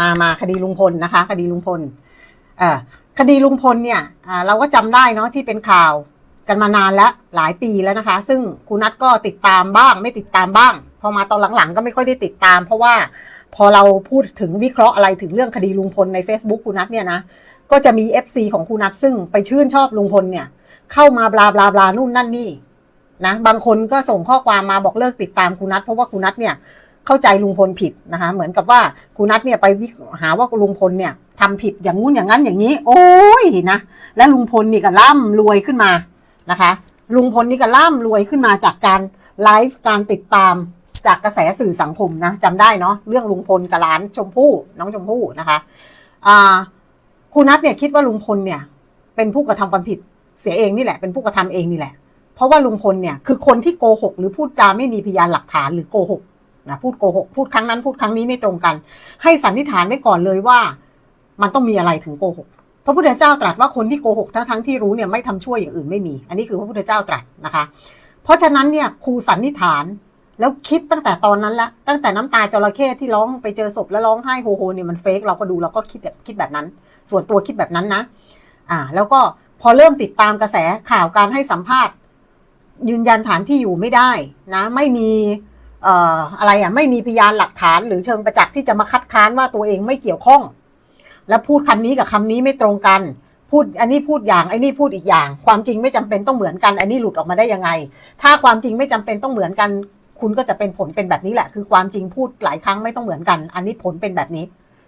มามาคดีลุงพลนะคะ คดีลุงพลเอ่อคดีลุงพลเนี่ยอ่าเราก็จำได้เนาะที่เป็นข่าวกันมานานแล้วหลายปีแล้วนะคะ ซึ่งคุณนัทก็ติดตามบ้าง ไม่ติดตามบ้าง พอมาตอนหลังๆ ก็ไม่ค่อยได้ติดตาม เพราะว่าพอเราพูดถึงวิเคราะห์อะไรถึงเรื่องคดีลุงพลใน Facebook คุณนัทเนี่ยนะก็จะมี FC ของคุณนัทซึ่งไปชื่นชอบลุงพลเนี่ย เข้ามาบลาบลาบลานู่นนั่นนี่นะบางคนก็ส่งข้อความมาบอกเลิกติดตามคุณนัทเพราะว่าคุณนัทเนี่ย เข้าใจลุงพลผิดนะคะ เหมือนกับว่าคุณนัทเนี่ยไปวิหาว่าลุงพลเนี่ยทำผิดอย่างงู้นอย่างนั้นอย่างนี้ โอ้ยนะและลุงพลนี่ก็ร่ำรวยขึ้นมานะคะ ลุงพลนี่ก็ร่ำรวยขึ้นมาจากการไลฟ์การติดตามจากกระแสสื่อสังคมนะจำได้เนาะเรื่องลุงพลกับหลานชมพู่น้องชมพู่นะคะอ่าคุณนัทเนี่ยคิดว่าลุงพลเนี่ย เป็นผู้กระทำความผิดเสียเองนี่แหละ เป็นผู้กระทำเองนี่แหละ เพราะว่าลุงพลเนี่ยคือคนที่โกหก หรือพูดจาไม่มีพยานหลักฐานหรือโกหก นะพูดโกหกพูดครั้งนั้นพูดครั้งนี้ไม่ตรงกัน ให้สันนิษฐานไว้ก่อนเลยว่า มันต้องมีอะไรถึงโกหกพระพุทธเจ้าตรัสว่าคนที่โกหกทั้งทั้งที่รู้เนี่ยไม่ทำชั่วอย่างอื่นไม่มี อันนี้คือพระพุทธเจ้าตรัสนะคะ เพราะฉะนั้นเนี่ยครูสันนิษฐานแล้วคิดตั้งแต่ตอนนั้นละตั้งแต่น้ำตาจระเข้ที่ร้องไปเจอศพแล้วร้องไห้โฮโฮเนี่ยมันเฟกเราก็ดูเราก็คิดแบบคิดแบบนั้น ส่วนตัวคิดแบบนั้นนะ อ่า แล้วก็พอเริ่มติดตามกระแสข่าวการให้สัมภาษณ์ ยืนยันฐานที่อยู่ไม่ได้นะ ไม่มี อะไรอะไม่มีพยานหลักฐานหรือเชิงประจักษ์ที่จะมาคัดค้านว่าตัวเองไม่เกี่ยวข้อง แล้วพูดคำนี้กับคำนี้ไม่ตรงกัน พูดอันนี้พูดอย่างไอ้นี่พูดอีกอย่าง ความจริงไม่จำเป็นต้องเหมือนกันอันนี้หลุดออกมาได้ยังไง ถ้าความจริงไม่จำเป็นต้องเหมือนกัน คุณก็จะเป็นผลเป็นแบบนี้แหละ คือความจริงพูดหลายครั้งไม่ต้องเหมือนกัน อันนี้ผลเป็นแบบนี้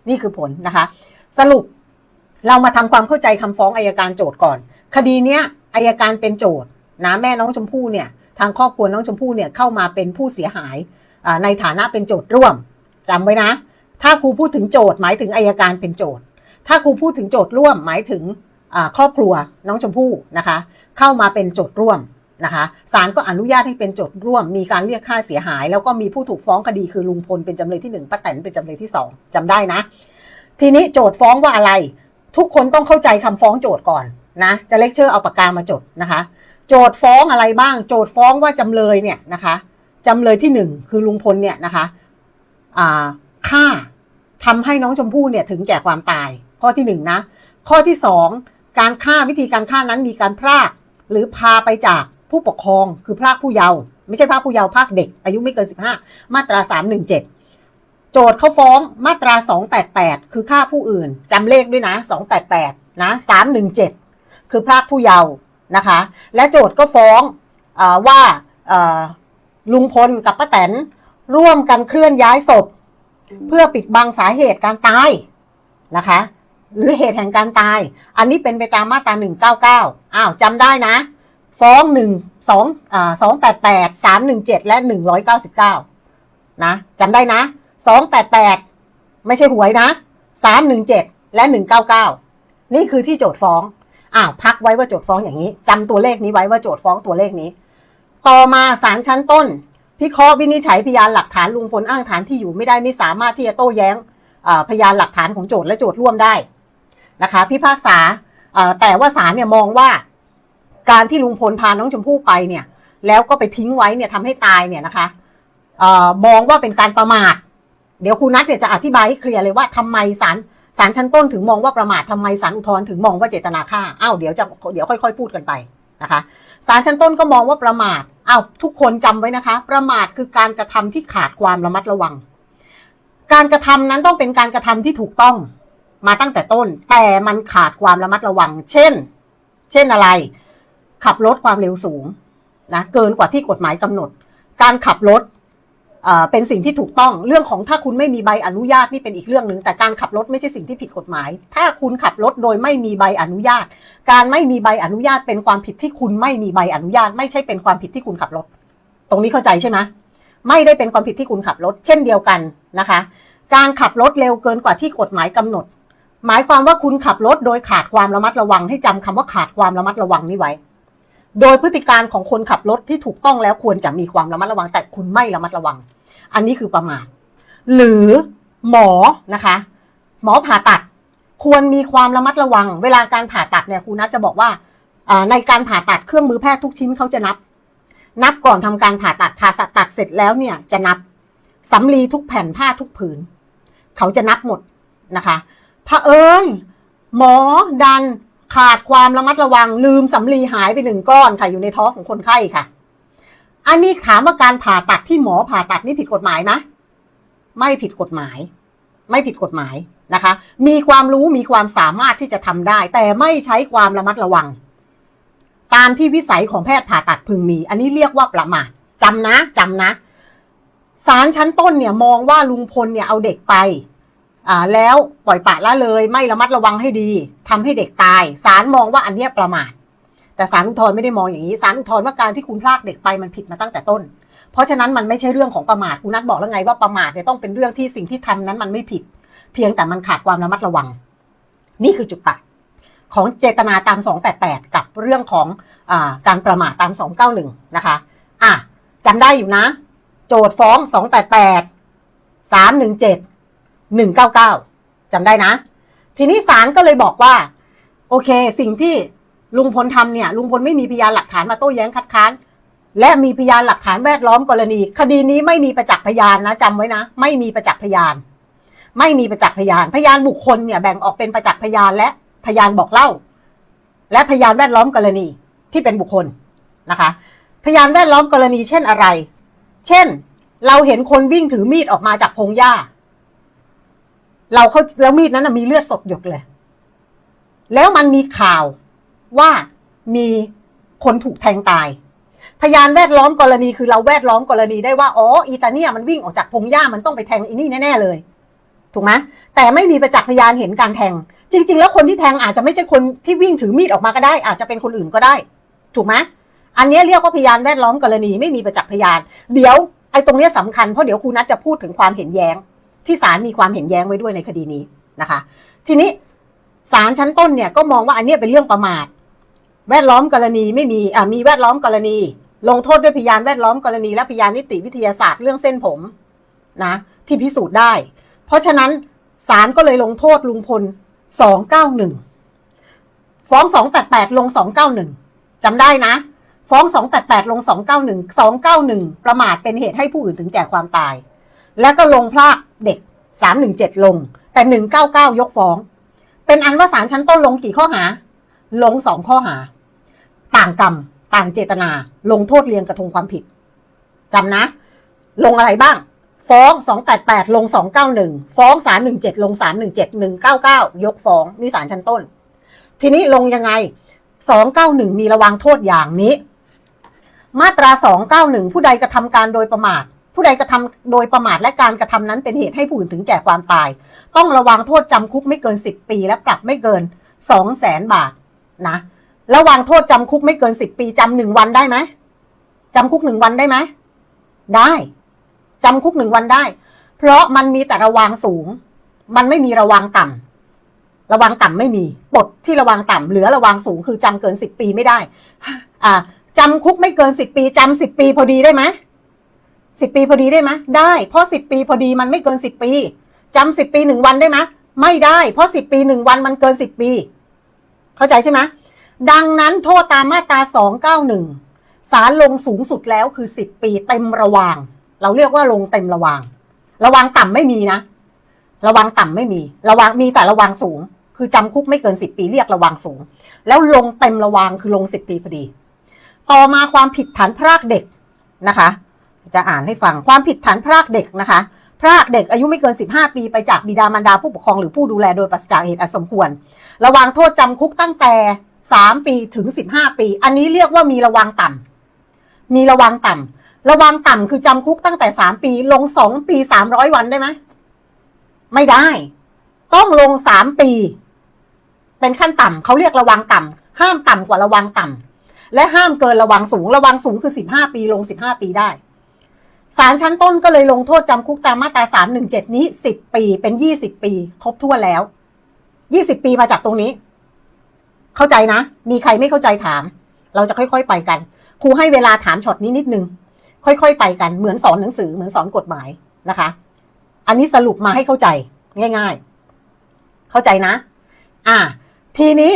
นี่คือผลนะคะ สรุปเรามาทำความเข้าใจคำฟ้องอายการโจทย์ก่อน คดีเนี้ยอายการเป็นโจทย์นะแม่น้องชมพู่เนี่ย ทางครอบครัวน้องชมพู่เนี่ยเข้ามาเป็นผู้เสียหายในฐานะเป็นโจทย์ร่วมจำไว้นะ ถ้าครูพูดถึงโจทย์หมายถึงอายการเป็นโจทย์ ถ้าครูพูดถึงโจทย์ร่วมหมายถึงครอบครัวน้องชมพู่นะคะ เข้ามาเป็นโจทย์ร่วมนะคะศาลก็อนุญาตให้เป็นโจทย์ร่วม มีการเรียกค่าเสียหาย แล้วก็มีผู้ถูกฟ้องคดีคือลุงพลเป็นจำเลยที่หนึ่งป้าแตนเป็นจำเลยที่สองจำได้นะ ทีนี้โจทย์ฟ้องว่าอะไร ทุกคนต้องเข้าใจคำฟ้องโจทย์ก่อนนะ จะเลคเชอร์เอาปากกามาจดนะคะ โจทย์ฟ้องอะไรบ้าง โจทย์ฟ้องว่าจำเลยเนี่ยนะคะจำเลยที่หนึ่งคือลุงพลเนี่ยนะคะอ่าฆ่าทำให้น้องชมพู่เนี่ยถึงแก่ความตาย ข้อที่หนึ่งนะข้อที่สองการฆ่าวิธีการฆ่านั้นมีการพรากหรือพาไปจากผู้ปกครองคือพรากผู้เยาว์ไม่ใช่พรากผู้เยาว์พรากเด็ก อายุไม่เกินสิบห้ามาตราสามหนึ่งเจ็ดโจทย์เขาฟ้องมาตราสองแปดแปดคือฆ่าผู้อื่นจำเลขด้วยนะสองแปดแปดนะสามหนึ่งเจ็ดคือพรากผู้เยาว์ นะคะ และโจทย์ก็ฟ้องอว่าลุงพลกับป้าแตนร่วมกันเคลื่อนย้ายศพ เพื่อปิดบังสาเหตุการตายนะคะ หรือเหตุแห่งการตาย อันนี้เป็นไปตามมาตรา199อ้าวจำได้นะ ฟ้อง1 2อ่า288 317และ199นะจำได้นะ288ไม่ใช่หวยนะ317และ199นี่คือที่โจทย์ฟ้อง อ้าวพักไว้ว่าโจทย์ฟ้องอย่างนี้จำตัวเลขนี้ไว้ว่าโจทย์ฟ้องตัวเลขนี้ ต่อมาศาลชั้นต้น พิเคราะห์วินิจฉัยพยานหลักฐานลุงพลอ้างฐานที่อยู่ไม่ได้ไม่สามารถที่จะโต้แย้งพยานหลักฐานของโจทย์และโจทย์ร่วมได้นะคะ พิพากษาแต่ว่าศาลเนี่ยมองว่า การที่ลุงพลพาน้องชมพู่ไปเนี่ย แล้วก็ไปทิ้งไว้เนี่ยทำให้ตายเนี่ยนะคะอมองว่าเป็นการประมาทเดี๋ยวครูนัทเนี่ยจะอธิบายให้เคลียร์เลยว่าทำไมศาล ศาลชั้นต้นถึงมองว่าประมาททำไมศาลอุทธรณ์ถึงมองว่าเจตนาฆ่าอ้าวเดี๋ยวจะเดี๋ยวค่อย ๆ พูดกันไปนะคะศาลชั้นต้นก็มองว่าประมาทอ้าวทุกคนจำไว้นะคะ ประมาทคือการกระทำที่ขาดความระมัดระวัง การกระทำนั้นต้องเป็นการกระทำที่ถูกต้องมาตั้งแต่ต้น แต่มันขาดความระมัดระวัง เช่น เช่นอะไร ขับรถความเร็วสูงนะเกินกว่าที่กฎหมายกำหนด การขับรถ เป็นสิ่งที่ถูกต้องเรื่องของถ้าคุณไม่มีใบอนุญาตนี่เป็นอีกเรื่องหนึ่งแต่การขับรถไม่ใช่สิ่งที่ผิดกฎหมาย ถ้าคุณขับรถโดยไม่มีใบอนุญาต การไม่มีใบอนุญาตเป็นความผิดที่คุณไม่มีใบอนุญาต ไม่ใช่เป็นความผิดที่คุณขับรถ ตรงนี้เข้าใจใช่ไหมไม่ได้เป็นความผิดที่คุณขับรถ เช่นเดียวกันนะคะ การขับรถเร็วเกินกว่าที่กฎหมายกำหนด หมายความว่าคุณขับรถโดยขาดความระมัดระวัง ให้จำคำว่าขาดความระมัดระวังนี้ไว้ โดยพฤติการของคนขับรถที่ถูกต้องแล้วควรจะมีความระมัดระวัง แต่คุณไม่ระมัดระวัง อันนี้คือประมาทหรือหมอนะคะ หมอผ่าตัด ควรมีความระมัดระวัง เวลาการผ่าตัดเนี่ยครูนัทจะบอกว่าในการผ่าตัดเครื่องมือแพทย์ทุกชิ้นเขาจะนับ นับก่อนทำการผ่าตัดผ่าตัดเสร็จแล้วเนี่ยจะนับสำลีทุกแผ่นผ้าทุกผืน เขาจะนับหมดนะคะเอิญหมอดันขาดความระมัดระวังลืมสำลีหายไปหนึ่งก้อนค่ะอยู่ในท้องของคนไข้ค่ะ อันนี้ถามว่าการผ่าตัดที่หมอผ่าตัดนี่ผิดกฎหมายไหมไม่ผิดกฎหมาย ไม่ผิดกฎหมายนะคะ มีความรู้มีความสามารถที่จะทำได้ แต่ไม่ใช้ความระมัดระวัง ตามที่วิสัยของแพทย์ผ่าตัดพึงมี อันนี้เรียกว่าประมาทจำนะจำนะศาลชั้นต้นเนี่ยมองว่าลุงพลเนี่ยเอาเด็กไปอ่าแล้วปล่อยปละละเลย ไม่ระมัดระวังให้ดีทำให้เด็กตายศาลมองว่าอันเนี้ยประมาท แต่ศาลอุทธรณ์ไม่ได้มองอย่างนี้ศาลอุทธรณ์ว่าการที่คุณพรากเด็กไปมันผิดมาตั้งแต่ต้น เพราะฉะนั้นมันไม่ใช่เรื่องของประมาทคุณนัทบอกแล้วไงว่าประมาทเนี่ยต้องเป็นเรื่องที่สิ่งที่ทำนั้นมันไม่ผิด เพียงแต่มันขาดความระมัดระวัง นี่คือจุดตัดของเจตนาตาม 288 กับเรื่องของอการประมาทตาม 291 นะคะ อะจำได้อยู่นะ โจทฟ้อง 288 317 199จำได้นะ ทีนี้ศาลก็เลยบอกว่า โอเค สิ่งที่ ลุงพลทำเนี่ยลุงพลไม่มีพยานหลักฐานมาโต้แย้งคัดค้าน และมีพยานหลักฐานแวดล้อมกรณี คดีนี้ไม่มีประจักษ์พยานนะจำไว้นะ ไม่มีประจักษ์พยาน ไม่มีประจักษ์พยาน พยานบุคคลเนี่ยแบ่งออกเป็นประจักษ์พยานและพยานบอกเล่า และพยานแวดล้อมกรณีที่เป็นบุคคลนะคะ พยานแวดล้อมกรณีเช่นอะไร เช่น เราเห็นคนวิ่งถือมีดออกมาจากพงหญ้า เราเขาแล้วมีดนั้นมีเลือดสดหยดเลย แล้วมันมีข่าว ว่ามีคนถูกแทงตาย พยานแวดล้อมกรณีคือเราแวดล้อมกรณีได้ว่าอ๋ออีตาเนี่ยมันวิ่งออกจากพงหญ้ามันต้องไปแทงอีนี่แน่ ๆ เลย ถูกไหมแต่ไม่มีประจักษ์พยานเห็นการแทง จริง ๆ แล้วคนที่แทงอาจจะไม่ใช่คนที่วิ่งถือมีดออกมาก็ได้ อาจจะเป็นคนอื่นก็ได้ ถูกไหมอันนี้เรียกว่าพยานแวดล้อมกรณีไม่มีประจักษ์พยาน เดี๋ยวไอ้ตรงเนี้ยสำคัญเพราะเดี๋ยวครูนัทจะพูดถึงความเห็นแย้ง ที่ศาลมีความเห็นแย้งไว้ด้วยในคดีนี้นะคะ ทีนี้ศาลชั้นต้นเนี่ยก็มองว่าอันนี้เป็นเรื่องประมาท แวดล้อมกรณีไม่มีอ่ามีแวดล้อมกรณี ลงโทษด้วยพยานแวดล้อมกรณี และพยานนิติวิทยาศาสตร์เรื่องเส้นผมนะ ที่พิสูจน์ได้ เพราะฉะนั้นศาลก็เลยลงโทษลุงพล291ฟ้อง288ลง291จำได้นะ ฟ้อง288ลง291 291ประมาทเป็นเหตุให้ผู้อื่นถึงแก่ความตาย แล้วก็ลงพรากเด็ก317ลง แต่199ยกฟ้อง เป็นอันว่าศาลชั้นต้นลงกี่ข้อหา ลงสองข้อหา ต่างกรรม ต่างเจตนา ลงโทษเรียงกระทงความผิดจำนะ ลงอะไรบ้าง ฟ้อง 288 ลง 291 ฟ้อง 317 ลง 317 199 ยกฟ้องนี่ศาลชั้นต้น ทีนี้ลงยังไง 291 มีระวังโทษอย่างนี้ มาตรา 291 ผู้ใดกระทำการโดยประมาทผู้ใดกระทำโดยประมาทและการกระทำนั้นเป็นเหตุให้ผู้อื่นถึงแก่ความตาย ต้องระวังโทษจำคุกไม่เกิน 10 ปีและปรับไม่เกิน2แสนบาทนะ ระวังโทษจำคุกไม่เกิน10ปีจำหนึ่งวันได้ไหมจำคุกหนึ่งวันได้ไหมได้จำคุกหนึ่งวันได้ เพราะมันมีแต่ระวังสูง มันไม่มีระวังต่ำระวังต่ำไม่มีปลดที่ระวังต่ำเหลือระวังสูงคือจำเกิน10ปีไม่ได้ อ่าจำคุกไม่เกิน10ปีจำ10ปีพอดีได้ไหมสิบปีพอดีได้ไหมได้ เพราะสิบปีพอดีมันไม่เกินสิบปีจำสิบปีหนึ่งวันได้ไหมไม่ได้ เพราะสิบปีหนึ่งวันมันเกินสิบปี เข้าใจใช่ไหม ดังนั้นโทษตามมาตราสองเก้าหนึ่งศาลลงสูงสุดแล้วคือสิบปีเต็มระวาง เราเรียกว่าลงเต็มระวาง ระวังต่ำไม่มีนะ ระวังต่ำไม่มี ระวังมีแต่ระวังสูง คือจำคุกไม่เกินสิบปีเรียกระวังสูง แล้วลงเต็มระวังคือลงสิบปีพอดี ต่อมาความผิดฐานพรากเด็กนะคะ จะอ่านให้ฟังความผิดฐานพรากเด็กนะคะพรากเด็กอายุไม่เกิน 15 ปีไปจากบิดามารดาผู้ปกครองหรือผู้ดูแลโดยปราศจากเหตุอันสมควร ระวังโทษจำคุกตั้งแต่ 3ปีถึง15ปี อันนี้เรียกว่ามีระวังต่ำมีระวังต่ำระวังต่ำคือจำคุกตั้งแต่3ปี ลง2ปี300วันได้ไหมไม่ได้ ต้องลง3ปี เป็นขั้นต่ำเขาเรียกระวังต่ำห้ามต่ำกว่าระวังต่ำและห้ามเกินระวังสูง ระวังสูงคือ15ปี ลง15ปีได้ศาลชั้นต้นก็เลยลงโทษจำคุกตามมาตรา317นี้10ปีเป็น20ปี ครบถ้วแล้ว20ปีมาจากตรงนี้ เข้าใจนะ มีใครไม่เข้าใจถาม เราจะค่อยๆไปกัน ครูให้เวลาถามช็อตนี้นิดนึง ค่อยๆไปกัน เหมือนสอนหนังสือ เหมือนสอนกฎหมายนะคะ อันนี้สรุปมาให้เข้าใจง่าย ๆ เข้าใจนะ อ่า ทีนี้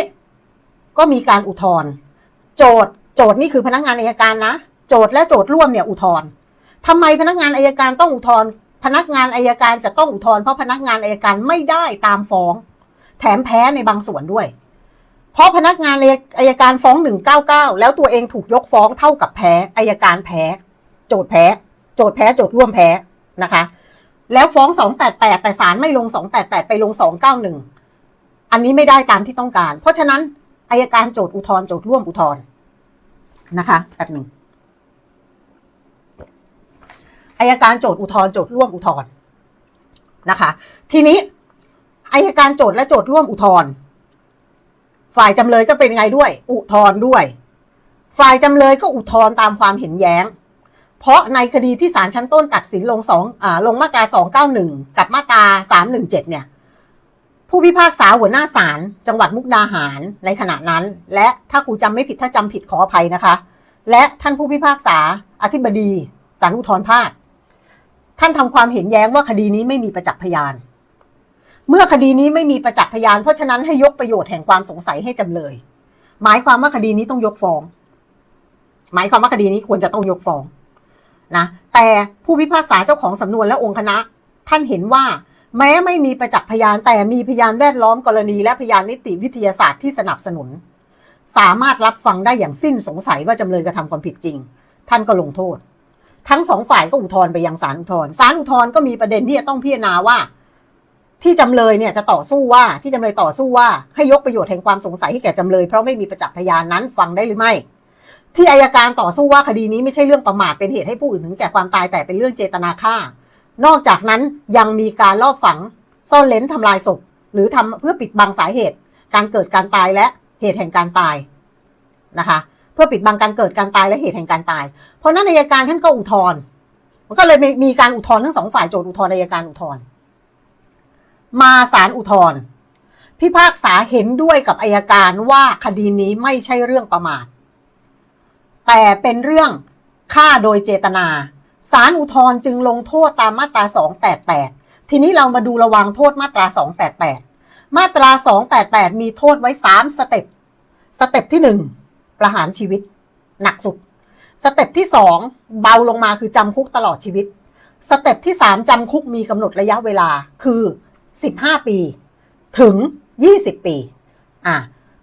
ก็มีการอุทธรณ์โจทย์โจทย์นี่คือพนักงานอายการนะ โจทย์และโจทย์ร่วมเนี่ยอุทธรณ์ทำไมพนักงานอายการต้องอุทธรณ์พนักงานอายการจะต้องอุทธรณ์เพราะพนักงานอายการไม่ได้ตามฟ้อง แถมแพ้ในบางส่วนด้วย เพราะพนักงานอายการฟ้อง 199 แล้วตัวเองถูกยกฟ้องเท่ากับแพ้อายการแพ้ โจทย์แพ้ โจทย์แพ้โจทย์ร่วมแพ้นะคะ แล้วฟ้อง 288 แต่ศาลไม่ลง 288 ไปลง 291 อันนี้ไม่ได้ตามที่ต้องการ เพราะฉะนั้นอายการโจทย์อุทธรโจทย์ร่วมอุทธรนะคะแป๊บหนึ่งอายการโจทย์อุทธรโจทย์ร่วมอุทธรนะคะ ทีนี้อายการโจทย์และโจทย์ร่วมอุทธร ฝ่ายจำเลยก็เป็นไงด้วย อุทธรณ์ด้วย ฝ่ายจำเลยก็อุทธรณ์ตามความเห็นแย้ง เพราะในคดีที่ศาลชั้นต้นตัดสินลงสองอ่าลงมาตรา 291 กับมาตรา 317 เนี่ย ผู้พิพากษาหัวหน้าศาลจังหวัดมุกดาหารในขณะนั้น และถ้าครูจำไม่ผิดถ้าจำผิดขออภัยนะคะ และท่านผู้พิพากษาอธิบดีศาลอุทธรภาคท่านทำความเห็นแย้งว่าคดีนี้ไม่มีประจักษ์พยาน เมื่อคดีนี้ไม่มีประจักษ์พยาน เพราะฉะนั้นให้ยกประโยชน์แห่งความสงสัยให้จำเลย หมายความว่าคดีนี้ต้องยกฟ้อง หมายความว่าคดีนี้ควรจะต้องยกฟ้องนะแต่ผู้พิพากษาเจ้าของสำนวนและองค์คณะ ท่านเห็นว่า แม้ไม่มีประจักษ์พยานแต่มีพยานแวดล้อมกรณี และพยานนิติวิทยาศาสตร์ที่สนับสนุน สามารถรับฟังได้อย่างสิ้นสงสัยว่าจำเลยกระทำความผิดจริง ท่านก็ลงโทษ ทั้งสองฝ่ายก็อุทธรณ์ไปยังศาลอุทธรณ์ศาลอุทธรณ์ก็มีประเด็นที่จะต้องพิจารณาว่า ที่จำเลยเนี่ยจะต่อสู้ว่าที่จำเลยต่อสู้ว่าให้ยกประโยชน์แห่งความสงสัยให้แก่จำเลยเพราะไม่มีประจักษ์พยานนั้นฟังได้หรือไม่ ที่อายการต่อสู้ว่าคดีนี้ไม่ใช่เรื่องประมาทเป็นเหตุให้ผู้อื่นถึงแก่ความตายแต่เป็นเรื่องเจตนาฆ่า นอกจากนั้นยังมีการลอบฝัง ซ่อนเล้นทำลายศพหรือทำเพื่อปิดบังสาเหตุ การเกิดการตายและเหตุแห่งการตายนะคะเพื่อปิดบังการเกิดการตายและเหตุแห่งการตาย เพราะนั้นอายการท่านก็อุทธรณ์มันก็เลยมีการอุทธรณ์ทั้งสองฝ่ายโจทย์อุทธรณ์อายการอุทธรณ์ มาศาลอุทธรณ์พิพากษาเห็นด้วยกับอายการว่าคดีนี้ไม่ใช่เรื่องประมาท แต่เป็นเรื่องฆ่าโดยเจตนาศาลอุทธรณ์จึงลงโทษตามมาตรา 288 ทีนี้เรามาดูระวังโทษมาตรา 288 มาตรา 288 มีโทษไว้ 3 สเต็ป สเต็ปที่ 1 ประหารชีวิต หนักสุด สเต็ปที่ 2 เบาลงมาคือจำคุกตลอดชีวิต สเต็ปที่ 3จำคุกมีกำหนดระยะเวลาคือ 15 ปี ถึง 20 ปี อะ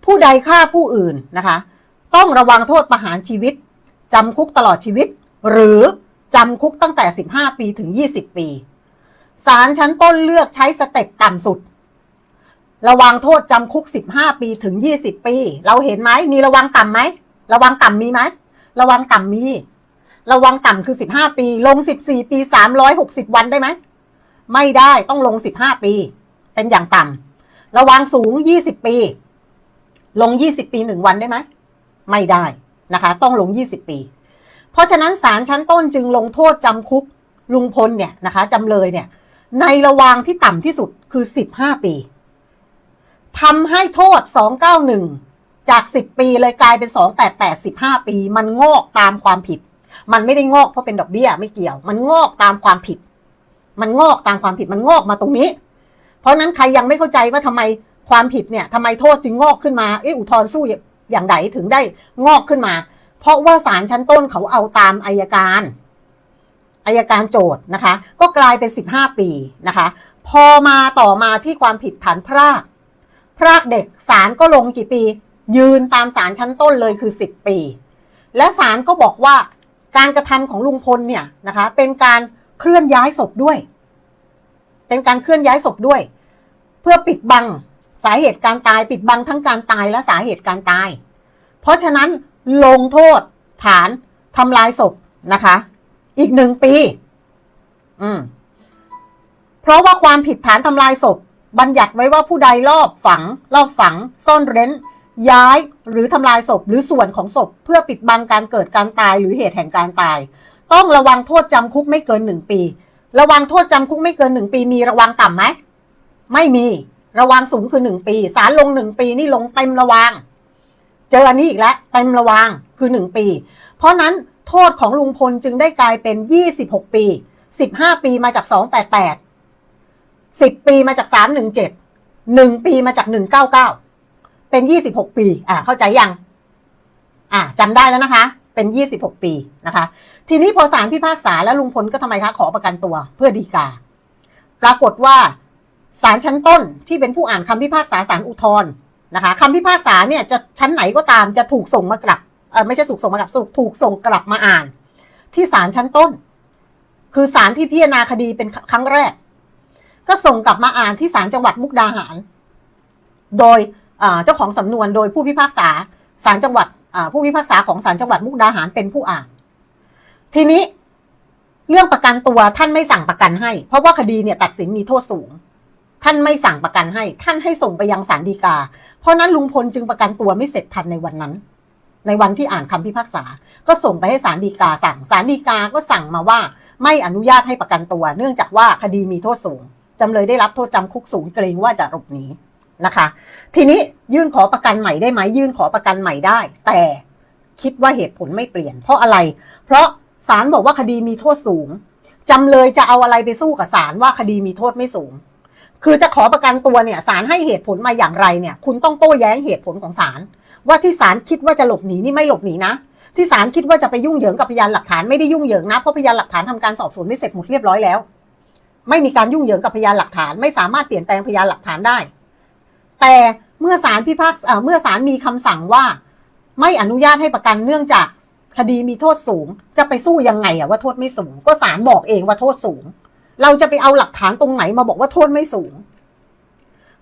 ผู้ใดฆ่าผู้อื่นนะคะ ต้องระวังโทษประหารชีวิตจำคุกตลอดชีวิต หรือจำคุกตั้งแต่ 15 ปีถึง 20 ปีศาลชั้นต้นเลือกใช้สเต็ปต่ำสุด ระวังโทษจำคุก 15 ปีถึง 20 ปี เราเห็นไหมมีระวังต่ำไหมระวังต่ำมีไหมระวังต่ำมี ระวังต่ำคือ 15 ปี ลง 14 ปี 360 วันได้ไหม ไม่ได้ต้องลง 15 ปี เป็นอย่างต่ำระวังสูง 20 ปี ลง 20 ปี 1 วันได้ไหม ไม่ได้นะคะ ต้องลง 20 ปี เพราะฉะนั้นศาลชั้นต้นจึงลงโทษจำคุกลุงพลเนี่ยนะคะจำเลยเนี่ยในระวางที่ต่ำที่สุดคือ 15 ปีทำให้โทษ 291 จาก 10 ปีเลยกลายเป็น 288 15 ปี มันงอกตามความผิด มันไม่ได้งอกเพราะเป็นดอกเบี้ยไม่เกี่ยว มันงอกตามความผิด มันงอกตามความผิดมันงอกมาตรงนี้ เพราะนั้นใครยังไม่เข้าใจว่าทำไมความผิดเนี่ยทำไมโทษจึงงอกขึ้นมาเอออุทธรณ์สู้อย่างใดถึงได้งอกขึ้นมา เพราะว่าศาลชั้นต้นเขาเอาตามอายการอายการโจทย์นะคะ ก็กลายเป็น 15 ปีนะคะ พอมาต่อมาที่ความผิดฐานพรากพรากเด็กศาลก็ลงกี่ปี ยืนตามศาลชั้นต้นเลยคือ 10 ปี และศาลก็บอกว่าการกระทำของลุงพลเนี่ยนะคะ เป็นการ เคลื่อนย้ายศพด้วย เป็นการเคลื่อนย้ายศพด้วย เพื่อปิดบังสาเหตุการตาย ปิดบังทั้งการตายและสาเหตุการตาย เพราะฉะนั้นลงโทษฐานทำลายศพนะคะ อีกหนึ่งปี อืม เพราะว่าความผิดฐานทำลายศพ บัญญัติไว้ว่าผู้ใดลอบฝัง ลอบฝัง ซ่อนเร้น ย้ายหรือทำลายศพหรือส่วนของศพ เพื่อปิดบังการเกิดการตายหรือเหตุแห่งการตาย ต้องระวังโทษจำคุกไม่เกินหนึ่งปี ระวังโทษจำคุกไม่เกินหนึ่งปี มีระวังต่ำไหมไม่มีระวังสูงคือหนึ่งปีศาลลงหนึ่งปีนี่ลงเต็มระวัง เจออันนี้อีกแล้วเต็มระวังคือหนึ่งปี เพราะนั้นโทษของลุงพลจึงได้กลายเป็น26ปี15ปีมาจาก288 10ปีมาจาก317 1ปีมาจาก199เก้าเก้าเป็น26ปี อ่าเข้าใจยัง อ่าจำได้แล้วนะคะ เป็น26ปีนะคะ ทีนี้พอศาลพิพากษาแล้วลุงพลก็ทำไมคะขอประกันตัวเพื่อดีกา ปรากฏว่าศาลชั้นต้นที่เป็นผู้อ่านคำพิพากษาศาลอุทธรณ์นะคะคำพิพากษาเนี่ยจะชั้นไหนก็ตามจะถูกส่งมากลับเออไม่ใช่ถูกส่งมากลับถูกส่งกลับมาอ่าน ที่ศาลชั้นต้น คือศาลที่พิจารณาคดีเป็นครั้งแรก ก็ส่งกลับมาอ่านที่ศาลจังหวัดมุกดาหาร โดยเจ้าของสำนวนโดยผู้พิพากษาศาลจังหวัดผู้พิพากษาของศาลจังหวัดมุกดาหารเป็นผู้อ่าน ทีนี้เรื่องประกันตัวท่านไม่สั่งประกันให้ เพราะว่าคดีเนี่ยตัดสินมีโทษสูง ท่านไม่สั่งประกันให้ ท่านให้ส่งไปยังศาลฎีกา เพราะนั้นลุงพลจึงประกันตัวไม่เสร็จทันในวันนั้น ในวันที่อ่านคำพิพากษา ก็ส่งไปให้ศาลฎีกาสั่งศาลฎีกาก็สั่งมาว่า ไม่อนุญาตให้ประกันตัว เนื่องจากว่าคดีมีโทษสูงจำเลยได้รับโทษจำคุกสูงเกรงว่าจะหลบหนีนะคะ ทีนี้ยื่นขอประกันใหม่ได้ไหมยื่นขอประกันใหม่ได้ แต่คิดว่าเหตุผลไม่เปลี่ยน เพราะอะไร เพราะ ศาลบอกว่าคดีมีโทษสูง จำเลยจะเอาอะไรไปสู้กับศาลว่าคดีมีโทษไม่สูง คือจะขอประกันตัวเนี่ยศาลให้เหตุผลมาอย่างไรเนี่ย คุณต้องโต้แย้งเหตุผลของศาลว่าที่ศาลคิดว่าจะหลบหนีนี่ไม่หลบหนีนะ ที่ศาลคิดว่าจะไปยุ่งเหยิงกับพยานหลักฐานไม่ได้ยุ่งเหยิงนะเพราะพยานหลักฐานทำการสอบสวนไม่เสร็จหมดเรียบร้อยแล้ว ไม่มีการยุ่งเหยิงกับพยานหลักฐาน ไม่สามารถเปลี่ยนแปลงพยานหลักฐานได้ แต่เมื่อศาลพิพากษาเมื่อศาลมีคำสั่งว่า ไม่อนุญาตให้ประกันเนื่องจาก คดีมีโทษสูง จะไปสู้ยังไงอะว่าโทษไม่สูง ก็ศาลบอกเองว่าโทษสูง เราจะไปเอาหลักฐานตรงไหนมาบอกว่าโทษไม่สูง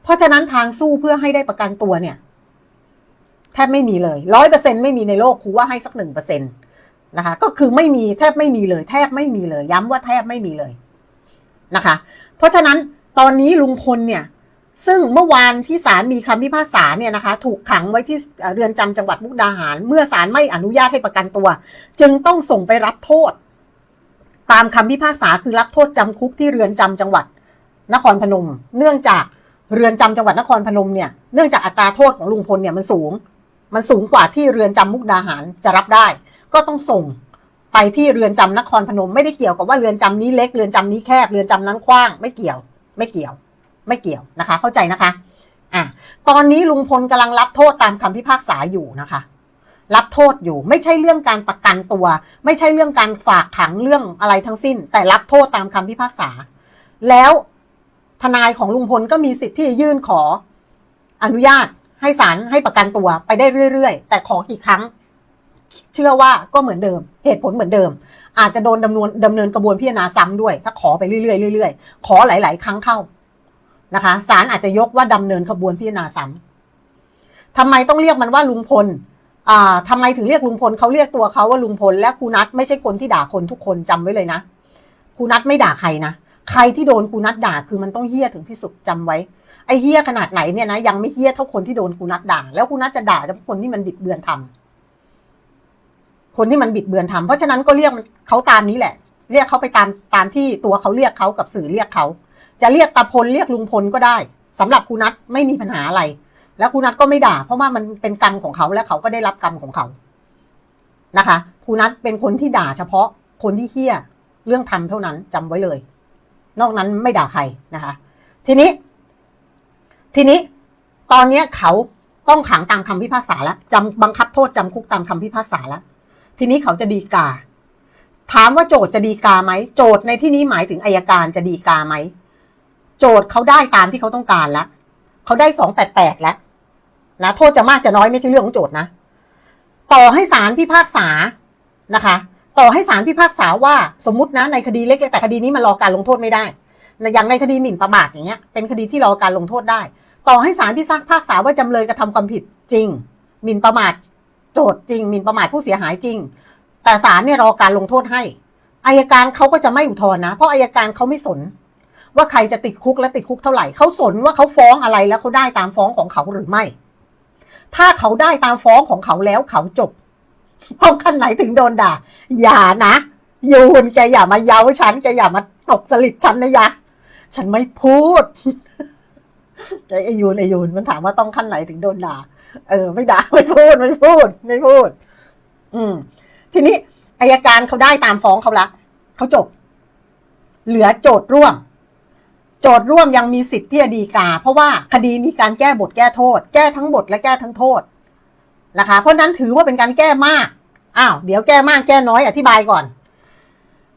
เพราะฉะนั้นทางสู้เพื่อให้ได้ประกันตัวเนี่ยแทบไม่มีเลยร้อยเปอร์เซ็นไม่มีในโลกครูว่าให้สักหนึ่งเปอร์เซ็นตนะคะ ก็คือไม่มีแทบไม่มีเลย แทบไม่มีเลย ย้ำว่าแทบไม่มีเลยนะคะ เพราะฉะนั้นตอนนี้ลุงพลเนี่ย ซึ่งเมื่อวานที่ศาลมีคำพิพากษาเนี่ยนะคะ ถูกขังไว้ที่เรือนจำจังหวัดมุกดาหาร เมื่อศาลไม่อนุญาตให้ประกันตัว จึงต้องส่งไปรับโทษ ตามคำพิพากษาคือรับโทษจำคุกที่เรือนจำจังหวัด นครพนม เนื่องจากเรือนจำจังหวัดนครพนมเนี่ยเนื่องจากอัตราโทษของลุงพลเนี่ยมันสูง มันสูงกว่าที่เรือนจำมุกดาหารจะรับได้ ก็ต้องส่งไปที่เรือนจำนครพนม ไม่ได้เกี่ยวกับว่าเรือนจำนี้เล็กเรือนจำนี้แคบเรือนจำนั้นกว้างไม่เกี่ยว ไม่เกี่ยว ไม่เกี่ยวนะคะ เข้าใจนะคะ อะ ตอนนี้ลุงพลกำลังรับโทษตามคำพิพากษาอยู่นะคะ รับโทษอยู่ ไม่ใช่เรื่องการประกันตัว ไม่ใช่เรื่องการฝากขังเรื่องอะไรทั้งสิ้น แต่รับโทษตามคำพิพากษา แล้วทนายของลุงพลก็มีสิทธิ์ที่จะยื่นขออนุญาตให้ศาลให้ประกันตัวไปได้เรื่อยๆ แต่ขอกี่ครั้ง เชื่อว่าก็เหมือนเดิม เหตุผลเหมือนเดิม อาจจะโดนดำเนินดำเนินกระบวนพิจารณาซ้ำด้วย ถ้าขอไปเรื่อยๆเรื่อยๆขอหลาย ๆ ครั้งเข้า นะคะศาลอาจจะยกว่าดำเนินขบวนพิจารณาซ้ำทำไมต้องเรียกมันว่าลุงพลอ่าทำไมถึงเรียกลุงพลเขาเรียกตัวเขาว่าลุงพล และครูนัทไม่ใช่คนที่ด่าคนทุกคนจำไว้เลยนะครูนัทไม่ด่าใครนะใครที่โดนครูนัทด่าคือมันต้องเฮี้ยถึงที่สุดจำไว้ไอ้เฮี้ยขนาดไหนเนี่ยนะยังไม่เฮี้ยเท่าคนที่โดนครูนัทด่า แล้วครูนัทจะด่าจะคนที่มันบิดเบือนทำคนที่มันบิดเบือนทำเพราะฉะนั้นก็เรียกเขาตามนี้แหละ เรียกเขาไปตามตามที่ตัวเขาเรียกเขากับสื่อเรียกเขา จะเรียกตาพลเรียกลุงพลก็ได้สำหรับครูนัทไม่มีปัญหาอะไร แล้วครูนัทก็ไม่ด่า เพราะว่ามันเป็นกรรมของเขาและเขาก็ได้รับกรรมของเขานะคะครูนัทเป็นคนที่ด่าเฉพาะคนที่เฮี้ยเรื่องทำเท่านั้นจำไว้เลย นอกนั้นไม่ด่าใครนะคะ ทีนี้ ทีนี้ตอนนี้เขาต้องขังตามคำพิพากษาแล้วจำบังคับโทษจำคุกตามคำพิพากษาแล้วทีนี้เขาจะดีกา ถามว่าโจทย์จะดีกาไหมโจทย์ในที่นี้หมายถึงอายการจะดีกาไหม โจทย์เขาได้ตามที่เขาต้องการแล้วเขาได้สองแปดแปดแล้วนะโทษจะมากจะน้อยไม่ใช่เรื่องของโจทย์นะ ต่อให้ศาลพิพากษานะคะ ต่อให้ศาลพิพากษาว่าสมมตินะในคดีเล็กแต่คดีนี้มันรอการลงโทษไม่ได้อย่างในคดีหมิ่นประมาทอย่างเงี้ยเป็นคดีที่รอการลงโทษได้ ต่อให้ศาลพิพากษาว่าจำเลยกระทำความผิดจริงหมิ่นประมาทโจทย์จริงหมิ่นประมาทผู้เสียหายจริง แต่ศาลเนี่ยรอการลงโทษให้อายการเขาก็จะไม่อุทธรณ์นะ เพราะอายการเขาไม่สน ว่าใครจะติดคุกและติดคุกเท่าไหร่เขาสนว่าเขาฟ้องอะไรแล้วเขาได้ตามฟ้องของเขาหรือไม่ ถ้าเขาได้ตามฟ้องของเขาแล้วเขาจบต้องขั้นไหนถึงโดนด่า อย่านะยูนแกอย่ามาเย้าฉันแกอย่ามาตกสลิดฉันนะยะ ฉันไม่พูดไอยูนไอยูนมันถามว่าต้องขั้นไหนถึงโดนด่า เออ ไม่ด่าไม่พูดไม่พูด ไม่พูด อืม ทีนี้อายการเขาได้ตามฟ้องเขาละเขาจบ เหลือโจทย์ร่วม โจทย์ร่วมยังมีสิทธิ์ที่จะดีกา เพราะว่าคดีมีการแก้บทแก้โทษ แก้ทั้งบทและแก้ทั้งโทษนะคะ เพราะนั้นถือว่าเป็นการแก้มากอ้าวเดี๋ยวแก้มากแก้น้อยอธิบายก่อน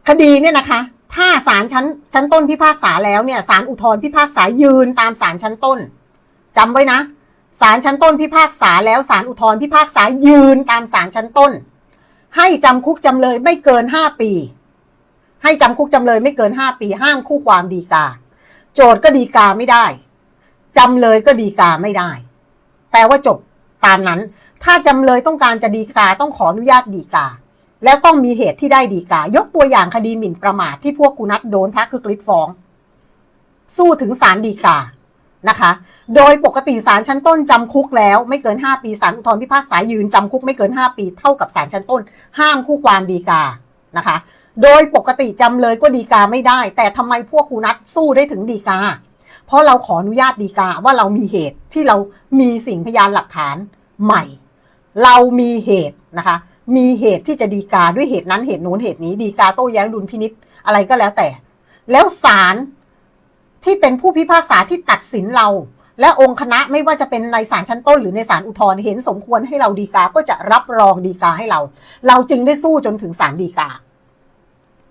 คดีเนี่ยนะคะ ถ้าศาลชั้นชั้นต้นพิพากษาแล้วเนี่ยศาลอุทธรณ์พิพากษายืนตามศาลชั้นต้นจำไว้นะศาลชั้นต้นพิพากษาแล้วศาลอุทธรณ์พิพากษายืนตามศาลชั้นต้น ให้จำคุกจำเลยไม่เกินห้าปี ให้จำคุกจำเลยไม่เกินห้าปี ห้ามคู่ความดีกา โจทย์ก็ดีกาไม่ได้จำเลยก็ดีกาไม่ได้ แปลว่าจบตามนั้น ถ้าจำเลยต้องการจะดีกาต้องขออนุญาตดีกา แล้วต้องมีเหตุที่ได้ดีกา ยกตัวอย่างคดีหมิ่นประมาทที่พวกกูนัดโดนพระคือกฤษฟ้อง สู้ถึงศาลดีกานะคะ โดยปกติศาลชั้นต้นจำคุกแล้ว ไม่เกิน 5 ปีศาลอุทธรณ์พิพากษายืนจำคุกไม่เกิน 5 ปีเท่ากับศาลชั้นต้น ห้ามคู่ความดีกานะคะ โดยปกติจำเลยก็ดีกาไม่ได้ แต่ทำไมพวกครูนัดสู้ได้ถึงดีกา เพราะเราขออนุญาตดีกาว่าเรามีเหตุที่เรามีสิ่งพยานหลักฐานใหม่ เรามีเหตุนะคะ มีเหตุที่จะดีกาด้วยเหตุนั้นเหตุโน้นเหตุนี้ ดีกาโต้แย้งดุลพินิษอะไรก็แล้วแต่ แล้วศาลที่เป็นผู้พิพากษาที่ตัดสินเรา และองค์คณะไม่ว่าจะเป็นในศาลชั้นต้นหรือในศาลอุทธรณ์เห็นสมควรให้เราดีกาก็จะรับรองดีกาให้เรา เราจึงได้สู้จนถึงศาลดีกา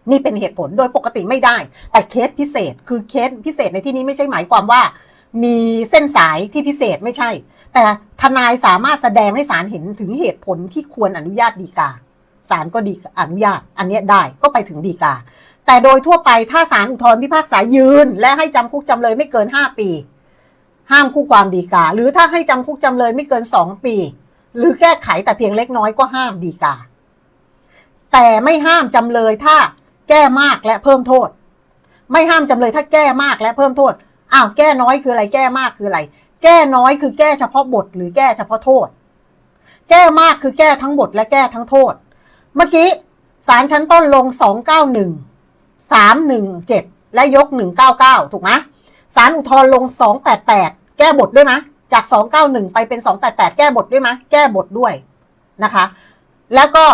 นี่เป็นเหตุผลโดยปกติไม่ได้ แต่เคสพิเศษ คือเคสพิเศษในที่นี้ไม่ใช่หมายความว่า มีเส้นสายที่พิเศษไม่ใช่ แต่ทนายสามารถแสดงให้ศาลเห็นถึงเหตุผลที่ควรอนุญาตดีกาศาลก็ดีอนุญาต อันเนี้ยได้ก็ไปถึงดีกา แต่โดยทั่วไปถ้าศาลอุทธรณ์พิพากษายืน และให้จำคุกจำเลยไม่เกิน 5 ปี ห้ามคู่ความดีกา หรือถ้าให้จำคุกจำเลยไม่เกิน 2 ปี หรือแก้ไขแต่เพียงเล็กน้อยก็ห้ามดีกา แต่ไม่ห้ามจำเลยถ้า แก้มากและเพิ่มโทษ ไม่ห้ามจำเลยถ้าแก้มากและเพิ่มโทษอ้าวแก้น้อยคืออะไรแก้มากคืออะไร แก้น้อยคือแก้เฉพาะบท หรือแก้เฉพาะโทษ แก้มากคือแก้ทั้งบทและแก้ทั้งโทษ เมื่อกี้ศาลชั้นต้นลง 291 317 และยก 199 ถูกไหมศาลอุทธรณ์ลง 288 แก้บทด้วยไหมจาก 291 ไปเป็น 288 แก้บทด้วยไหมแก้บทด้วยนะคะ แล้วก็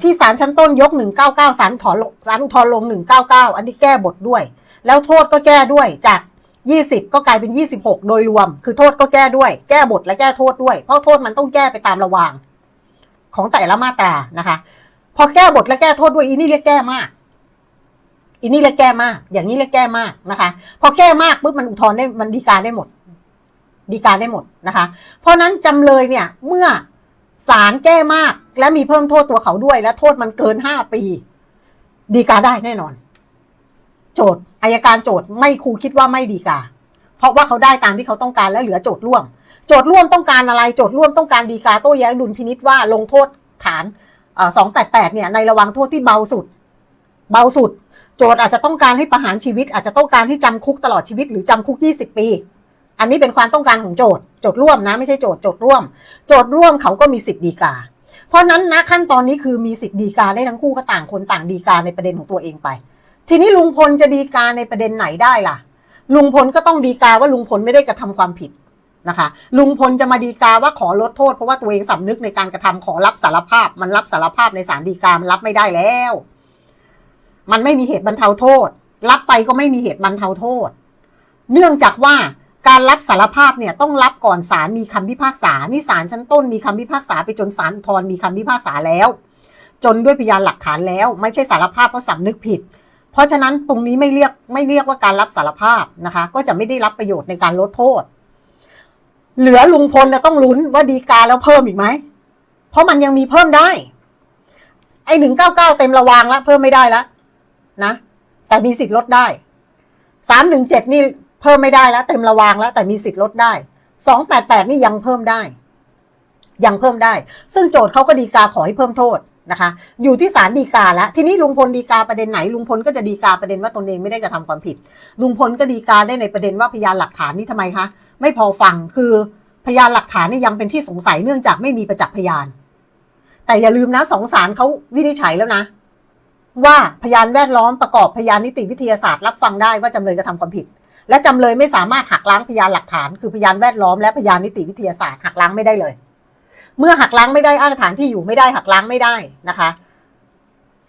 ที่ศาลชั้นต้นยก 199ศาลถอนศาลอุทธรณ์ลง 199 อันนี้แก้บทด้วย แล้วโทษก็แก้ด้วยจาก 20 ก็กลายเป็น 26 โดยรวม คือโทษก็แก้ด้วย แก้บทและแก้โทษด้วย เพราะโทษมันต้องแก้ไปตามระวาง ของแต่ละมาตรานะคะ พอแก้บทและแก้โทษด้วยอีนี่เรียกแก้มากอีนี่เรียกแก้มาก อย่างนี้เรียกแก้มากนะคะ พอแก้มากปุ๊บมันอุทธรณ์ได้มันดีการได้หมด ดีการได้หมดนะคะ เพราะนั้นจำเลยเนี่ยเมื่อ ศาลแก้มากและมีเพิ่มโทษตัวเขาด้วย และโทษมันเกินห้าปี ดีกาได้แน่นอน โจทย์อายการโจทย์ไม่ครูคิดว่าไม่ดีกา เพราะว่าเขาได้ตามที่เขาต้องการและเหลือโจทย์ร่วม โจทย์ร่วมต้องการอะไร โจทย์ร่วมต้องการดีกาโต้แย้งดุลพินิษว่าลงโทษฐานสองแปดแปดเนี่ยในระวังโทษที่เบาสุด เบาสุด โจทย์อาจจะต้องการให้ประหารชีวิต อาจจะต้องการให้จำคุกตลอดชีวิตหรือจำคุกยี่สิบปี อันนี้เป็นความต้องการของโจทย์โจทย์ร่วมนะ ไม่ใช่โจทย์โจทย์ร่วม โจทย์ร่วมเขาก็มีสิทธิ์ดีกา เพราะนั้นนะขั้นตอนนี้คือมีสิทธิ์ดีกาได้ทั้งคู่ก็ต่างคนต่างดีกาในประเด็นของตัวเองไป ทีนี้ลุงพลจะดีกาในประเด็นไหนได้ล่ะ ลุงพลก็ต้องดีกาว่าลุงพลไม่ได้กระทำความผิดนะคะ ลุงพลจะมาดีกาว่าขอลดโทษเพราะว่าตัวเองสำนึกในการกระทำขอรับสารภาพ มันรับสารภาพในศาลดีกามันรับไม่ได้แล้ว มันไม่มีเหตุบรรเทาโทษ รับไปก็ไม่มีเหตุบรรเทาโทษ เนื่องจากว่า การรับสารภาพเนี่ยต้องรับก่อนศาลมีคำพิพากษา นี่ศาลชั้นต้นมีคำพิพากษาไปจนศาลอุทธรมีคำพิพากษาแล้ว จนด้วยพยานหลักฐานแล้ว ไม่ใช่สารภาพเพราะสำนึกผิด เพราะฉะนั้นตรงนี้ไม่เรียกไม่เรียกว่าการรับสารภาพนะคะ ก็จะไม่ได้รับประโยชน์ในการลดโทษ เหลือลุงพลจะต้องลุ้นว่าดีกาแล้วเพิ่มอีกไหมเพราะมันยังมีเพิ่มได้ ไอ้หนึ่งเก้าเก้าเต็มระวางแล้วเพิ่มไม่ได้แล้วนะแต่มีสิทธิ์ลดได้สามหนึ่งเจ็ดนี่ เพิ่มไม่ได้แล้ว เต็มระวางแล้ว แต่มีสิทธิ์ลดได้สองแปดแปดนี่ยังเพิ่มได้ ยังเพิ่มได้ ซึ่งโจทย์เขาก็ดีกาขอให้เพิ่มโทษนะคะ อยู่ที่ศาลดีกาแล้ว ทีนี้ลุงพลดีกาประเด็นไหน ลุงพลก็จะดีกาประเด็นว่าตนเองไม่ได้กระทำความผิด ลุงพลก็ดีกาได้ในประเด็นว่าพยานหลักฐานนี่ทำไมคะ ไม่พอฟังคือพยานหลักฐานนี่ยังเป็นที่สงสัยเนื่องจากไม่มีประจักษ์พยาน แต่อย่าลืมนะสองศาลเขาวินิจฉัยแล้วนะ ว่าพยานแวดล้อมประกอบพยานนิติวิทยาศาสตร์ รับฟังได้ว่าจำเลยกระทำความผิด และจำเลยไม่สามารถหักล้างพยานหลักฐาน คือพยานแวดล้อมและพยานนิติวิทยาศาสตร์หักล้างไม่ได้เลย เมื่อหักล้างไม่ได้อ้างฐานที่อยู่ไม่ได้หักล้างไม่ได้นะคะ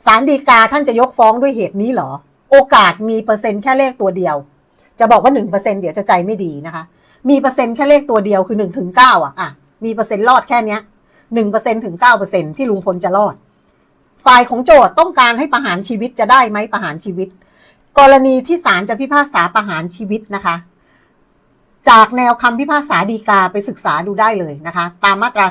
ศาลฎีกาท่านจะยกฟ้องด้วยเหตุนี้เหรอ โอกาสมีเปอร์เซ็นต์แค่เลขตัวเดียว จะบอกว่าหนึ่งเปอร์เซ็นเดี๋ยวจะใจไม่ดีนะคะ มีเปอร์เซ็นต์แค่เลขตัวเดียวคือหนึ่งถึงเก้าอะอะมีเปอร์เซ็นต์รอดแค่เนี้ยหนึ่งเปอร์เซ็นถึงเก้าเปอร์เซ็นที่ลุงพลจะรอด ฝ่ายของโจทย์ต้องการให้ประหารชีวิตจะได้ไหมประหารชีวิต กรณีที่ศาลจะพิพากษาประหารชีวิตนะคะ จากแนวคำพิพากษาดีกาไปศึกษาดูได้เลยนะคะ ตามมาตรา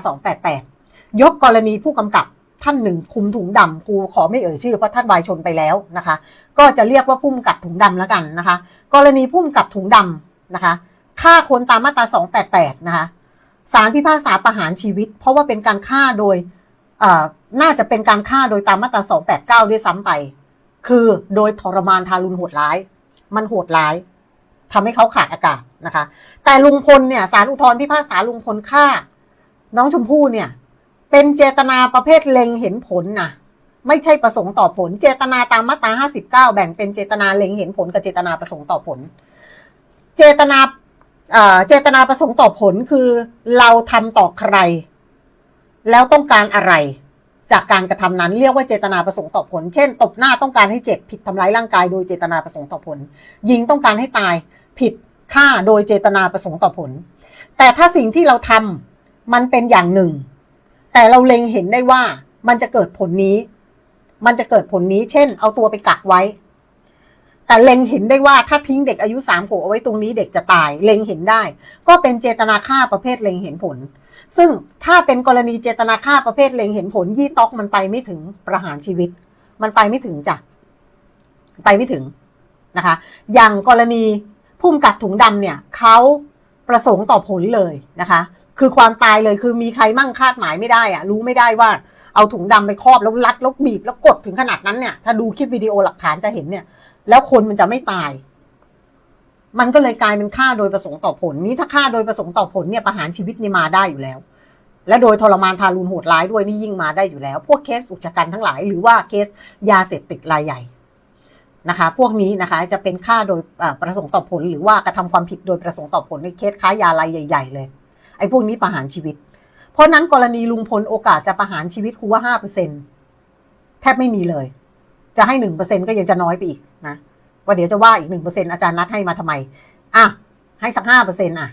288 ยกกรณีผู้กำกับท่านหนึ่งคุมถุงดำกูขอไม่เอ่ยชื่อเพราะท่านวายชนไปแล้วนะคะ ก็จะเรียกว่าผู้กำกับถุงดำแล้วกันนะคะ กรณีผู้กำกับถุงดำนะคะฆ่าคนตามมาตรา 288 นะคะศาลพิพากษาประหารชีวิต เพราะว่าเป็นการฆ่าโดยน่าจะเป็นการฆ่าโดยตามมาตรา 289 ด้วยซ้ำไป คือโดยทรมานทารุณโหดร้าย มันโหดร้ายทำให้เขาขาดอากาศนะคะ แต่ลุงพลเนี่ยศาลอุทธรพิพากษาลุงพลฆ่า น้องชมพู่เนี่ย เป็นเจตนาประเภทเล็งเห็นผลนะไม่ใช่ประสงค์ต่อผล เจตนาตามมาตรา59 แบ่งเป็นเจตนาเล็งเห็นผลกับเจตนาประสงค์ต่อผล เจตนาเอ่อเจตนาประสงค์ต่อผลคือเราทำต่อใคร แล้วต้องการอะไร จากการกระทำนั้นเรียกว่าเจตนาประสงค์ต่อผล เช่น ตบหน้าต้องการให้เจ็บผิดทำร้ายร่างกายโดยเจตนาประสงค์ต่อผล ยิงต้องการให้ตายผิดฆ่าโดยเจตนาประสงค์ต่อผล แต่ถ้าสิ่งที่เราทำมันเป็นอย่างหนึ่ง แต่เราเล็งเห็นได้ว่ามันจะเกิดผลนี้ มันจะเกิดผลนี้ เช่น เอาตัวไปกักไว้ แต่เล็งเห็นได้ว่าถ้าทิ้งเด็กอายุสามขวบเอาไว้ตรงนี้เด็กจะตาย เล็งเห็นได้ ก็เป็นเจตนาฆ่าประเภทเล็งเห็นผล ซึ่งถ้าเป็นกรณีเจตนาฆ่าประเภทเล็งเห็นผลยี่ต๊อกมันไปไม่ถึงประหารชีวิต มันไปไม่ถึงจ้ะไปไม่ถึงนะคะ อย่างกรณีพุ่มกัดถุงดำเนี่ยเขาประสงค์ต่อผลเลยนะคะ คือความตายเลยคือมีใครมั่งคาดหมายไม่ได้อะรู้ไม่ได้ว่าเอาถุงดำไปครอบแล้วรัดแล้วบีบแล้วกดถึงขนาดนั้นเนี่ยถ้าดูคลิปวิดีโอหลักฐานจะเห็นเนี่ย แล้วคนมันจะไม่ตาย มันก็เลยกลายเป็นฆ่าโดยประสงค์ต่อผลนี้ถ้าฆ่าโดยประสงค์ต่อผลเนี่ยประหารชีวิตนี่มาได้อยู่แล้ว และโดยทรมานทารุณโหดร้ายด้วยนี่ยิ่งมาได้อยู่แล้ว พวกเคสอุกชะกันทั้งหลาย หรือว่าเคสยาเสพติดรายใหญ่นะคะ พวกนี้นะคะจะเป็นฆ่าโดยประสงค์ต่อผล หรือว่ากระทำความผิดโดยประสงค์ต่อผลในเคสค้ายารายใหญ่ ๆ เลย ไอ้พวกนี้ประหารชีวิต เพราะนั้นกรณีลุงพลโอกาสจะประหารชีวิตครูว่าห้าเปอร์เซ็นแทบไม่มีเลย จะให้หนึ่งเปอร์เซ็นก็ยังจะน้อยไปอีกนะ ว่าเดี๋ยวจะว่าอีกหนึ่งเปอร์เซ็นอาจารย์นัดให้มาทำไม อะ ให้สักห้าเปอร์เซ็นอะ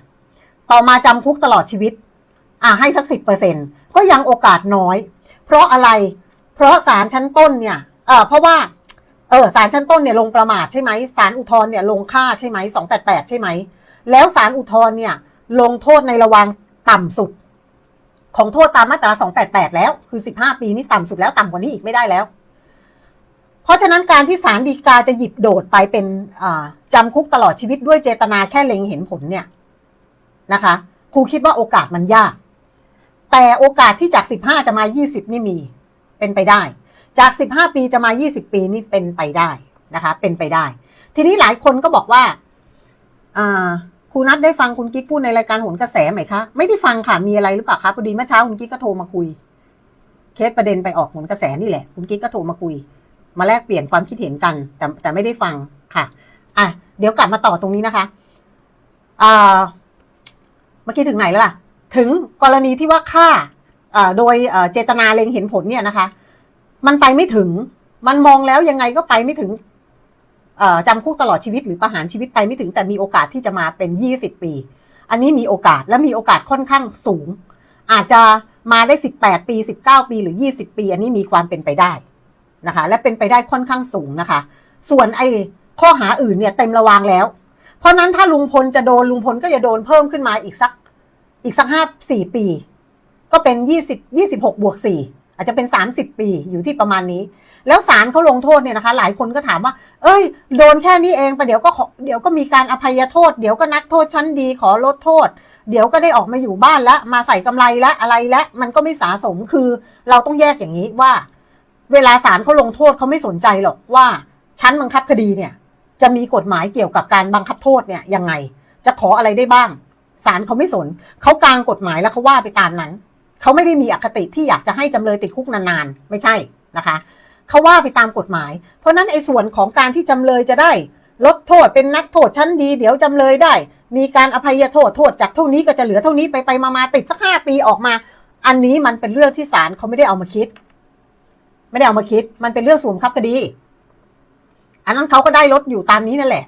ต่อมาจำคุกตลอดชีวิต อะ ให้สักสิบเปอร์เซ็นก็ยังโอกาสน้อย เพราะอะไร เพราะศาลชั้นต้นเนี่ย เออเพราะว่า เออศาลชั้นต้นเนี่ยลงประมาทใช่ไหมศาลอุทธรณ์เนี่ยลงค่าใช่ไหมสองแปดแปดใช่ไหม แล้วศาลอุทธรณ์เนี่ย ลงโทษในระวางต่ำสุด ของโทษตามมาตราสองแปดแปดแล้ว คือสิบห้าปีนี่ต่ำสุดแล้วต่ำกว่านี้อีกไม่ได้แล้ว เพราะฉะนั้นการที่ศาลฎีกาจะหยิบโดดไปเป็นจำคุกตลอดชีวิตด้วยเจตนาแค่เล็งเห็นผลเนี่ยนะคะครูคิดว่าโอกาสมันยาก แต่โอกาสที่จากสิบห้าจะมายี่สิบนี่มีเป็นไปได้ จากสิบห้าปีจะมายี่สิบปีนี่เป็นไปได้นะคะ เป็นไปได้ ทีนี้หลายคนก็บอกว่าครูนัทได้ฟังคุณกิ๊กพูดในรายการโหนกระแสไหมคะไม่ได้ฟังค่ะมีอะไรหรือเปล่าคะพอดีเมื่อเช้าคุณกิ๊กก็โทรมาคุย เคสประเด็นไปออกโหนกระแสนี่แหละ คุณกิ๊กก็โทรมาคุย มาแลกเปลี่ยนความคิดเห็นกัน แต่แต่ไม่ได้ฟังค่ะอะเดี๋ยวกลับมาต่อตรงนี้นะคะอ่าเมื่อกี้ถึงไหนแล้วล่ะ ถึงกรณีที่ว่าฆ่าโดยเจตนาเล็งเห็นผลเนี่ยนะคะ มันไปไม่ถึง มันมองแล้วยังไงก็ไปไม่ถึงจำคุกตลอดชีวิตหรือประหารชีวิตไปไม่ถึง แต่มีโอกาสที่จะมาเป็นยี่สิบปี อันนี้มีโอกาสและมีโอกาสค่อนข้างสูง อาจจะมาได้สิบแปดปีสิบเก้าปีหรือยี่สิบปี อันนี้มีความเป็นไปได้ นะคะ และเป็นไปได้ค่อนข้างสูงนะคะ ส่วนไอ้ข้อหาอื่นเนี่ยเต็มระวางแล้ว เพราะนั้นถ้าลุงพลจะโดนลุงพลก็จะโดนเพิ่มขึ้นมาอีกสักอีกสักห้าสี่ปี ก็เป็นยี่สิบยี่สิบหกบวกสี่อาจจะเป็นสามสิบปีอยู่ที่ประมาณนี้ แล้วศาลเขาลงโทษเนี่ยนะคะ หลายคนก็ถามว่า เอ้ย โดนแค่นี้เองประเดี๋ยวก็เดี๋ยวก็มีการอภัยโทษ เดี๋ยวก็นักโทษชั้นดีขอลดโทษ เดี๋ยวก็ได้ออกมาอยู่บ้านแล้วมาใส่กำไรและอะไรและมันก็ไม่สาสมคือเราต้องแยกอย่างนี้ว่า เวลาศาลเขาลงโทษเขาไม่สนใจหรอกว่าชั้นบังคับคดีเนี่ย จะมีกฎหมายเกี่ยวกับการบังคับโทษเนี่ยยังไง จะขออะไรได้บ้างศาลเขาไม่สนเขากางกฎหมายแล้วเขาว่าไปตามนั้นเขาไม่ได้มีอคติที่อยากจะให้จำเลยติดคุกนานๆ ไม่ใช่นะคะเขาว่าไปตามกฎหมาย เพราะนั้นไอ้ส่วนของการที่จำเลยจะได้ ลดโทษเป็นนักโทษชั้นดี เดี๋ยวจำเลยได้ มีการอภัยโทษโทษจากเท่านี้ก็จะเหลือเท่านี้ไปไปมามาติดสักห้าปีออกมา อันนี้มันเป็นเรื่องที่ศาลเขาไม่ได้เอามาคิด ไม่ได้เอามาคิด มันเป็นเรื่องส่วนบังคับคดี อันนั้นเขาก็ได้ลดอยู่ตามนี้นั่นแหละ